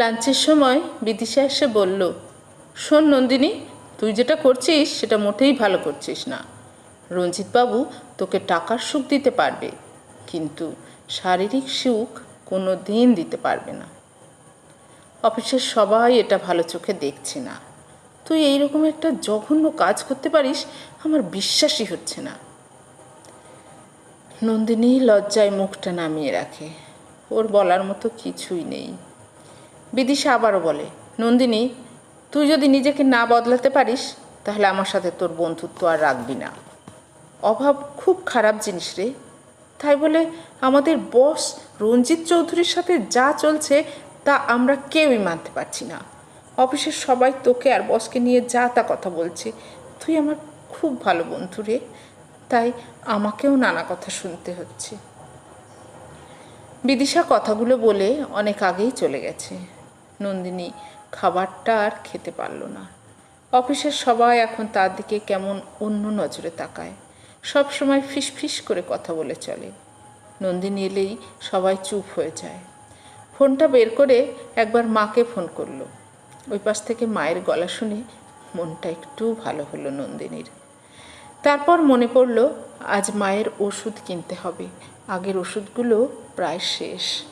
লাঞ্চের সময় বিদিশা এসে বলল, শোন নন্দিনী, তুই যেটা করছিস সেটা মোটেই ভালো করছিস না। রঞ্জিতবাবু তোকে টাকার সুখ দিতে পারবে, কিন্তু শারীরিক সুখ কোনো দিন দিতে পারবে না। অফিসের সবাই এটা ভালো চোখে দেখছে না। তুই এইরকম একটা জঘন্য কাজ করতে পারিস, আমার বিশ্বাসই হচ্ছে না। নন্দিনী লজ্জায় মুখটা নামিয়ে রাখে। ওর বলার মতো কিছুই নেই। বিদিশা আবারও বলে, নন্দিনী, তুই যদি নিজেকে না বদলাতে পারিস, তাহলে আমার সাথে তোর বন্ধুত্ব আর রাখবি না। অভাব খুব খারাপ জিনিস রে। তাই বলে আমাদের বস রঞ্জিত চৌধুরীর সাথে যা চলছে, তা আমরা কেউই মানতে পারছি না। অফিসের সবাই তোকে আর বসকে নিয়ে যা তা কথা বলছে। তুই আমার খুব ভালো বন্ধু রে, তাই আমাকেও নানা কথা শুনতে হচ্ছে। বিদিশা কথাগুলো বলে অনেক আগেই চলে গেছে। নন্দিনী খাবারটা আর খেতে পারল না। অফিসের সবাই এখন তার দিকে কেমন অন্য নজরে তাকায়। সব সময় ফিস ফিস করে কথা বলে চলে। নন্দিনী এলেই সবাই চুপ হয়ে যায়। ফোনটা বের করে একবার মাকে ফোন করল। ওই পাশ থেকে মায়ের গলা শুনে মনটা একটু ভালো হলো নন্দিনীর। তারপর মনে পড়ল, আজ মায়ের ওষুধ কিনতে হবে। আগের ওষুধগুলো প্রায় শেষ।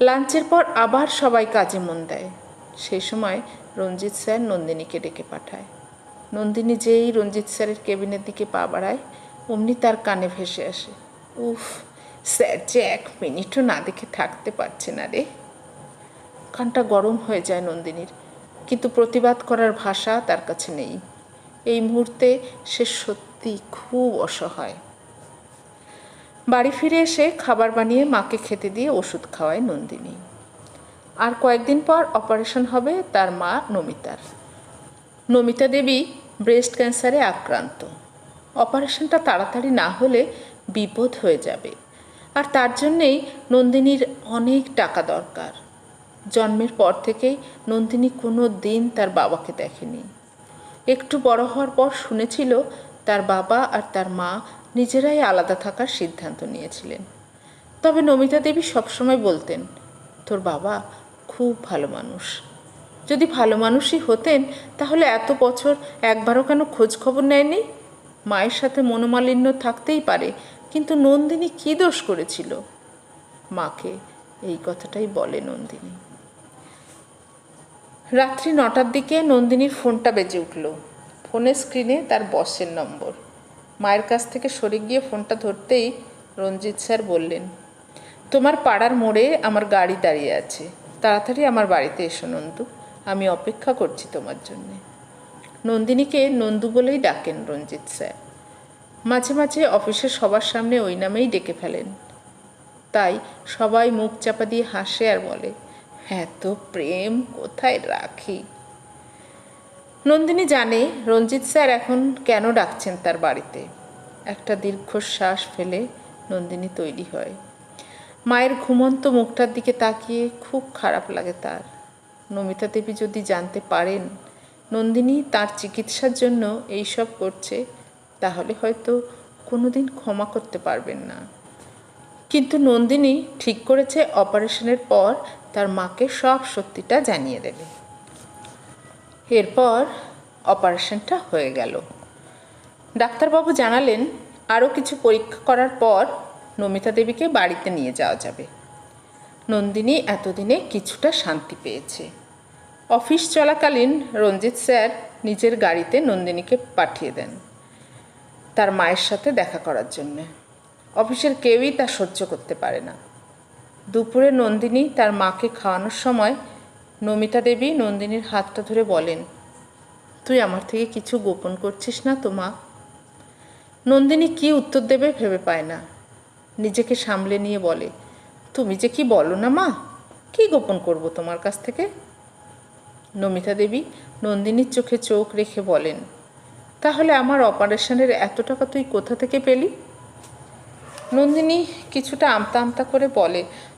লাঞ্চের পর আবার সবাই কাজে মন দেয়। সেই সময় রঞ্জিত স্যার নন্দিনীকে ডেকে পাঠায়। নন্দিনী যেই রঞ্জিত স্যারের কেবিনের দিকে পা বাড়ায়, অমনি তার কানে ভেসে আসে, উফ, স্যার যে এক মিনিটও না দেখে থাকতে পারছে না রে। কানটা গরম হয়ে যায় নন্দিনীর, কিন্তু প্রতিবাদ করার ভাষা তার কাছে নেই। এই মুহূর্তে সে সত্যি খুব অসহায়। বাড়ি ফিরে এসে খাবার বানিয়ে মাকে খেতে দিয়ে ওষুধ খাওয়ায় নন্দিনী। আর কয়েকদিন পর অপারেশন হবে তার মা নমিতার। নমিতা দেবী ব্রেস্ট ক্যান্সারে আক্রান্ত। অপারেশনটা তাড়াতাড়ি না হলে বিপদ হয়ে যাবে। আর তার জন্যেই নন্দিনীর অনেক টাকা দরকার। জন্মের পর থেকেই নন্দিনী কোনো দিন তার বাবাকে দেখেনি। একটু বড় হওয়ার পর শুনেছিল তার বাবা আর তার মা নিজেরাই আলাদা থাকার সিদ্ধান্ত নিয়েছিলেন। তবে নমিতা দেবী সবসময় বলতেন, তোর বাবা খুব ভালো মানুষ। যদি ভালো মানুষই হতেন, তাহলে এত বছর একবারও কেন খোঁজ খবর নেয়নি? মায়ের সাথে মনোমালিন্য থাকতেই পারে, কিন্তু নন্দিনী কী দোষ করেছিল? মাকে এই কথাটাই বলে নন্দিনী। রাত্রি নটার দিকে নন্দিনীর ফোনটা বেজে উঠল। ফোনের স্ক্রিনে তার বসের নম্বর। মায়ের কাছ থেকে সরে গিয়ে ফোনটা ধরতেই রঞ্জিত স্যার বললেন, তোমার পাড়ার মোড়ে আমার গাড়ি দাঁড়িয়ে আছে। তাড়াতাড়ি আমার বাড়িতে এসো নন্দু। আমি অপেক্ষা করছি তোমার জন্যে। নন্দিনীকে নন্দু বলেই ডাকেন রঞ্জিত স্যার। মাঝে মাঝে অফিসের সবার সামনে ওই নামেই ডেকে ফেলেন। তাই সবাই মুখ চাপা দিয়ে হাসে আর বলে, এত প্রেম, কোথায় রাখি? নন্দিনী জানে রঞ্জিত স্যার এখন কেন ডাকছেন তার বাড়িতে। একটা দীর্ঘশ্বাস ফেলে নন্দিনী তৈরি হয়। মায়ের ঘুমন্ত মুখটার দিকে তাকিয়ে খুব খারাপ লাগে তার। নমিতা দেবী যদি জানতে পারেন নন্দিনী তার চিকিৎসার জন্য এইসব করছে, তাহলে হয়তো কোনোদিন ক্ষমা করতে পারবেন না। কিন্তু নন্দিনী ঠিক করেছে অপারেশনের পর তার মাকে সব সত্যিটা জানিয়ে দেবে। এরপর অপারেশনটা হয়ে গেল। ডাক্তারবাবু জানালেন, আরও কিছু পরীক্ষা করার পর নমিতা দেবীকে বাড়িতে নিয়ে যাওয়া যাবে। নন্দিনী এতদিনে কিছুটা শান্তি পেয়েছে। অফিস চলাকালীন রঞ্জিত স্যার নিজের গাড়িতে নন্দিনীকে পাঠিয়ে দেন, তার মায়ের সাথে দেখা করার জন্য। অফিসের কেউই তা সহ্য করতে পারে না। দুপুরে নন্দিনী তার মাকে খাওয়ানোর সময় নমিতা দেবী নন্দিনীর হাতটা ধরে বলেন তুই আমার থেকে কিছু গোপন করছিস না তো মা? নন্দিনী কি উত্তর দেবে ভেবে পায় না। নিজেকে সামলে নিয়ে বলে তুমি যে কি বলো না মা? কি গোপন করব তোমার কাছ থেকে? নমিতা দেবী নন্দিনীর চোখে চোখ রেখে বলেন তাহলে আমার অপারেশনের এত টাকা তুই কোথা থেকে পেলি? নন্দিনী কিছুটা আমতা আমতা করে বলে "উম,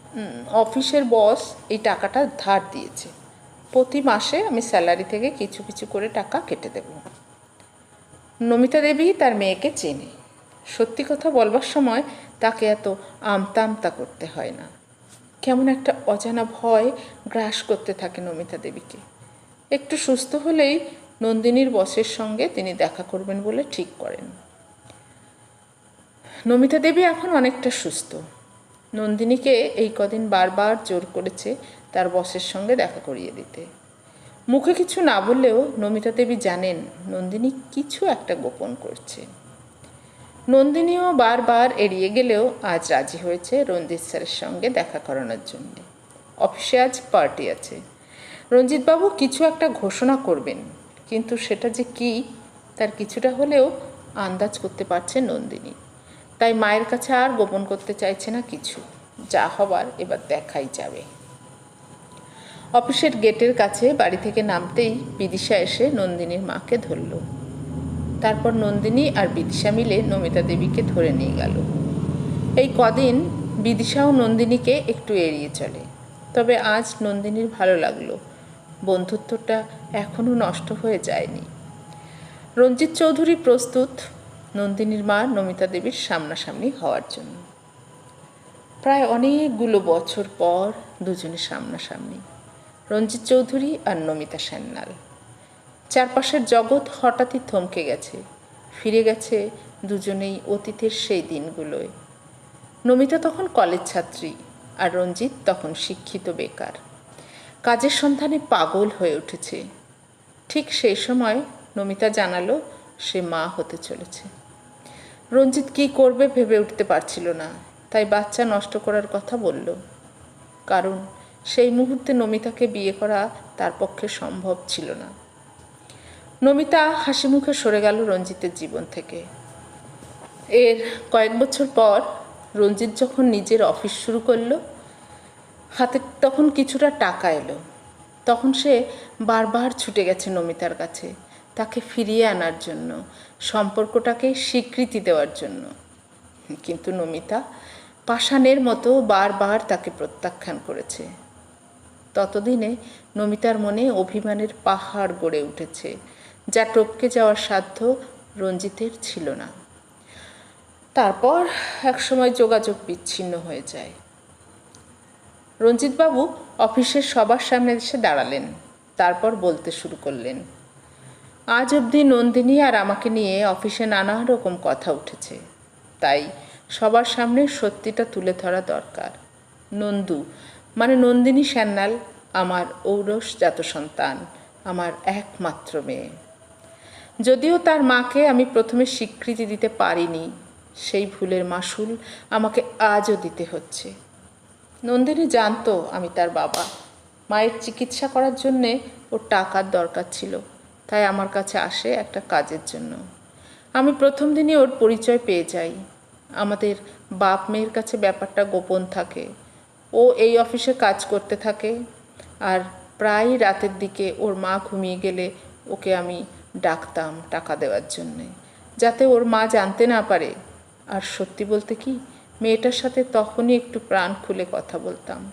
অফিসের বস এই টাকাটা ধার দিয়েছে। প্রতি মাসে আমি স্যালারি থেকে কিছু কিছু করে টাকা কেটে দেব। নমিতা দেবী তার মেয়েকে চেনে। সত্যি কথা বলবার সময় তাকে এত আমতা আমতা করতে হয় না। কেমন একটা অজানা ভয় গ্রাস করতে থাকে নমিতা দেবীকে। একটু সুস্থ হলেই নন্দিনীর বসের সঙ্গে তিনি দেখা করবেন বলে ঠিক করেন। নমিতা দেবী এখন অনেকটা সুস্থ। নন্দিনীকে এই কদিন বারবার জোর করেছে তার বসের সঙ্গে দেখা করিয়ে দিতে। মুখে কিছু না বললেও নমিতা দেবী জানেন নন্দিনী কিছু একটা গোপন করছে। নন্দিনীও বারবার এড়িয়ে গেলেও আজ রাজি হয়েছে রঞ্জিত স্যারের সঙ্গে দেখা করানোর জন্য। অফিসে আজ পার্টি আছে। রঞ্জিতবাবু কিছু একটা ঘোষণা করবেন, কিন্তু সেটা যে কি, তার কিছুটা হলেও আন্দাজ করতে পারছে নন্দিনী। তাই মায়ের কাছে আর গোপন করতে চাইছে না কিছু। যা হবার এবার দেখাই যাবে। অফিসের গেটের কাছে বাড়ি থেকে নামতেই বিদিশা এসে নন্দিনীর মাকে ধরল। তারপর নন্দিনী আর বিদিশা মিলে নমিতা দেবীকে ধরে নিয়ে গেল। এই কদিন বিদিশাও নন্দিনীকে একটু এড়িয়ে চলে। তবে আজ নন্দিনীর ভালো লাগল। বন্ধুত্বটা এখনও নষ্ট হয়ে যায়নি। রঞ্জিত চৌধুরী প্রস্তুত নন্দিনীর মা নমিতা দেবীর সামনাসামনি হওয়ার জন্য। প্রায় অনেকগুলো বছর পর দুজনে সামনাসামনি, রঞ্জিত চৌধুরী আর নমিতা সান্যাল চারপাশের জগৎ হঠাৎই থমকে গেছে, ফিরে গেছে দুজনেই অতীতের সেই দিনগুলোয়। নমিতা তখন কলেজ ছাত্রী আর রঞ্জিত তখন শিক্ষিত বেকার। কাজের সন্ধানে পাগল হয়ে উঠেছে। ঠিক সেই সময় নমিতা জানালো সে মা হতে চলেছে। রঞ্জিত কি করবে ভেবে উঠতে পারছিল না। তাই বাচ্চা নষ্ট করার কথা বলল। কারণ সেই মুহূর্তে নমিতাকে বিয়ে করা তার পক্ষে সম্ভব ছিল না। নমিতা হাসি মুখে সরে গেল রঞ্জিতের জীবন থেকে। এর কয়েক বছর পর রঞ্জিত যখন নিজের অফিস শুরু করল, হাতে তখন কিছুটা টাকা এলো। তখন সে বারবার ছুটে গেছে নমিতার কাছে। তাকে ফিরিয়ে আনার জন্য, সম্পর্কটাকে স্বীকৃতি দেওয়ার জন্য। কিন্তু নমিতা পাষাণের মতো বারবার তাকে প্রত্যাখ্যান করেছে। ততদিনে নমিতার মনে অভিমানের পাহাড় গড়ে উঠেছে, যা টপকে যাওয়ার সাধ্য রঞ্জিতের ছিল না। তারপর একসময় যোগাযোগ বিচ্ছিন্ন হয়ে যায়। রঞ্জিতবাবু অফিসের সবার সামনে এসে দাঁড়ালেন, তারপর বলতে শুরু করলেন আজ অবধি নন্দিনী আর আমাকে নিয়ে অফিসে নানা রকম কথা উঠেছে। তাই সবার সামনে সত্যিটা তুলে ধরা দরকার। নন্দু মানে নন্দিনী সান্যাল, আমার ঔরস জাত সন্তান, আমার একমাত্র মেয়ে। যদিও তার মাকে আমি প্রথমে স্বীকৃতি দিতে পারিনি, সেই ভুলের মাসুল আমাকে আজও দিতে হচ্ছে। নন্দিনী জানতো আমি তার বাবা। মায়ের চিকিৎসা করার জন্যে ওর টাকার দরকার ছিল। তাই আমার কাছে আসে একটা কাজের জন্য। আমি প্রথম দিনই ওর পরিচয় পেয়ে যাই। আমাদের বাপ মেয়ের কাছে ব্যাপারটা গোপন থাকে। ও এই অফিসে কাজ করতে থাকে। আর প্রায় রাতের দিকে ওর মা ঘুমিয়ে গেলে ওকে আমি ডাকতাম টাকা দেওয়ার জন্যে, যাতে ওর মা জানতে না পারে। আর সত্যি বলতে কি, মেয়েটার সাথে তখনই একটু প্রাণ খুলে কথা বলতাম।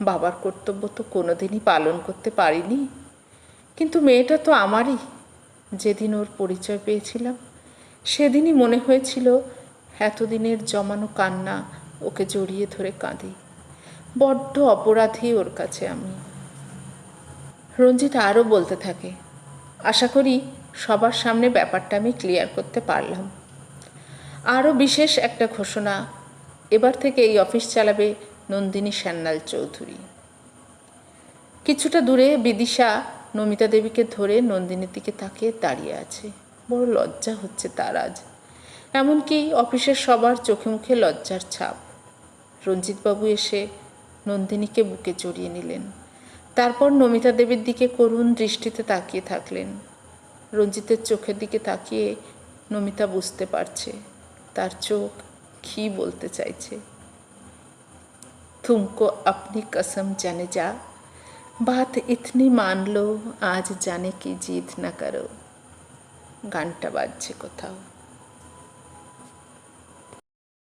বাবার কর্তব্য তো কোনোদিনই পালন করতে পারিনি। কিন্তু মেয়েটা তো আমারই। যেদিন ওর পরিচয় পেয়েছিলাম, সেদিনই মনে হয়েছিল এতদিনের জমানো কান্না ওকে জড়িয়ে ধরে কাঁদি। বড্ড অপরাধী ওর কাছে আমি। রঞ্জিত আরও বলতে থাকে, আশা করি সবার সামনে ব্যাপারটা আমি ক্লিয়ার করতে পারলাম। আরও বিশেষ একটা ঘোষণা, এবার থেকে এই অফিস চালাবে নন্দিনী সান্যাল চৌধুরী। কিছুটা দূরে বিদিশা নমিতা দেবীকে ধরে নন্দিনীর দিকে তাকিয়ে দাঁড়িয়ে আছে। বড় লজ্জা হচ্ছে তার আজ। এমনকি অফিসের সবার চোখে মুখে লজ্জার ছাপ। রঞ্জিতবাবু এসে নন্দিনীকে বুকে জড়িয়ে নিলেন। তারপর নমিতা দেবীর দিকে করুণ দৃষ্টিতে তাকিয়ে থাকলেন। রঞ্জিতের চোখের দিকে তাকিয়ে নমিতা বুঝতে পারছে, তার চোখ কী বলতে চাইছে। তুমকো আপনি কসম জানে যা बात इतनी मान लो आज जाने की জিদ না করো গানটা বাজছে কোথাও